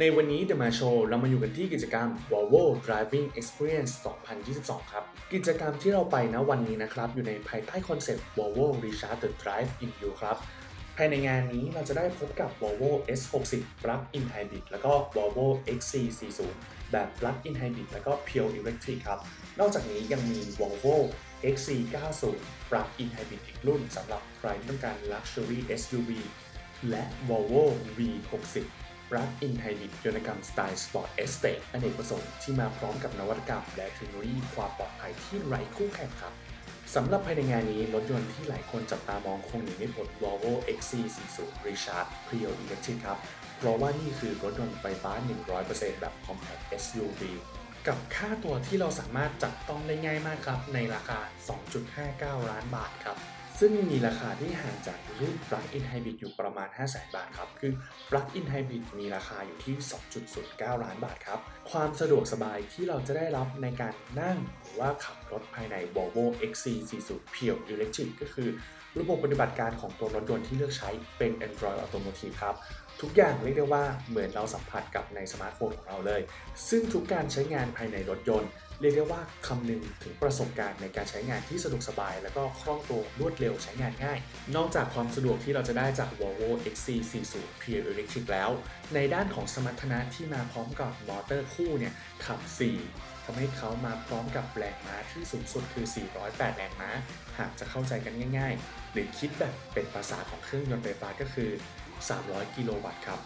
ในวันนี้ The Ma Show เรามาอยู่กันที่กิจกรรม Volvo Driving Experience 2022 ครับ กิจกรรมที่เราไปนะวันนี้นะครับ อยู่ในภายใต้คอนเซ็ปต์ Volvo Recharge the Drive in You ครับ ภายในงานนี้เราจะได้พบกับ Volvo S60 Plug-in Hybrid แล้วก็ Volvo XC40 แบบ Plug-in Hybrid แล้วก็ Pure Electric ครับ นอกจากนี้ยังมี Volvo XC90 Plug-in Hybrid อีกรุ่นสำหรับใครที่ต้องการ Luxury SUV และ Volvo V60 Plug-in Hybrid ยนตกรรมสไตล์ Sport Estate อเนกประสงค์ที่มาพร้อมกับนวัตกรรม และเทคโนโลยีความปลอดภัยที่ไร้คู่แข่งครับสำหรับภายในงานนี้ รถยนต์ที่หลายคนจับตามองคงหนีไม่พ้น Volvo XC40 Recharge Pure Electric ครับ เพราะว่านี่คือรถยนต์ไฟฟ้า 100%แบบ Compact SUV กับค่าตัวที่เราสามารถจับต้องได้ง่ายมากครับ ในราคา 2.59 ล้านบาทครับ ซึ่งมีราคาที่ห่างจากรุ่น Plug-in Hybrid อยู่ประมาณ 500,000 บาทครับ คือ Plug-in Hybrid มีราคาอยู่ที่ 2.09 ล้านบาทครับ ความสะดวกสบายที่เราจะได้รับในการนั่งหรือว่าขับรถภายใน Volvo XC40 Pure Electric ก็คือ ระบบปฏิบัติการของตัวรถยนต์ที่เลือกใช้เป็น Android Automotive ครับ ทุกอย่างเรียกได้ว่าเหมือนเราสัมผัสกับในสมาร์ทโฟนของเราเลย ซึ่งทุกการใช้งานภายในรถยนต์ เรียกได้ว่าคำนึงถึงประสบการณ์ในการใช้งานที่สะดวกสบาย แล้วก็คล่องตัวรวดเร็วใช้งานง่าย นอกจากความสะดวกที่เราจะได้จาก Volvo XC40 Pure Electric แล้ว ในด้านของสมรรถนะที่มาพร้อมกับมอเตอร์คู่เนี่ยขับ 4ทำให้เขามาพร้อมกับแรงม้าที่สูงสุดคือ 408 แรงม้า หากจะเข้าใจกันง่าย ๆ หรือคิดแบบเป็นภาษาของเครื่องยนต์ไฟฟ้าก็คือ 300 กิโลวัตต์ครับ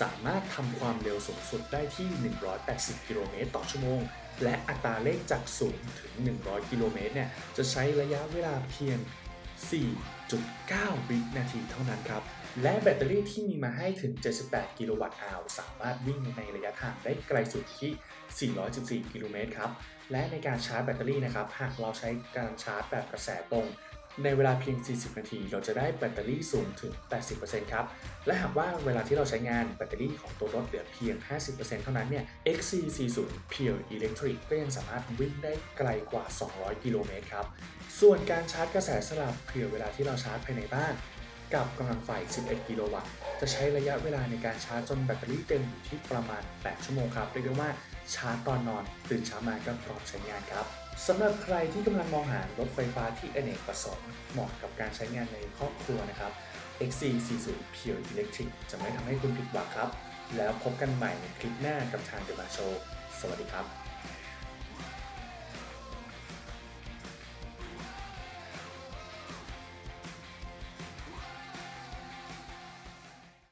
สามารถทำความเร็วสูงสุดได้ที่ 180 กิโลเมตรต่อชั่วโมง และอัตราเร่งจาก0ถึง 100 กิโลเมตรเนี่ย จะใช้ระยะเวลาเพียง 4.9 วินาทีเท่านั้นครับ และแบตเตอรี่ที่มีมาให้ถึง 78 กิโลวัตต์อาวสามารถวิ่งในระยะทางได้ไกลสุดที่ 414 กิโลเมตรครับ และในการชาร์จแบตเตอรี่นะครับ หากเราใช้การชาร์จแบบกระแสตรง ในเวลาเพียง 40 นาที เราจะได้แบตเตอรี่สูงถึง 80%ครับ และหากว่าเวลาที่เราใช้งานแบตเตอรี่ของตัวรถเหลือเพียง 50%เท่านั้นเนี่ย XC40 Pure Electric ก็ยังสามารถวิ่งได้ไกลกว่า 200 กิโลเมตรครับ ส่วนการชาร์จกระแสสลับเผื่อเวลาที่เราชาร์จภายในบ้าน กับกำลังไฟ 11 กิโลวัตต์ จะใช้ระยะเวลาในการชาร์จจนแบตเตอรี่เต็มอยู่ที่ประมาณ 8 ชั่วโมงครับเรียกได้ว่าชาร์จตอนนอน ตื่นเช้ามาก็พร้อมใช้งานครับสำหรับใครที่กำลังมองหารถไฟฟ้าที่อเนกประสงค์เหมาะกับการใช้งานในครอบครัวนะครับ XC40 Pure Electric จะไม่ทำให้คุณผิดหวังครับ แล้วพบกันใหม่ในคลิปหน้ากับทาง The Ma Show สวัสดีครับ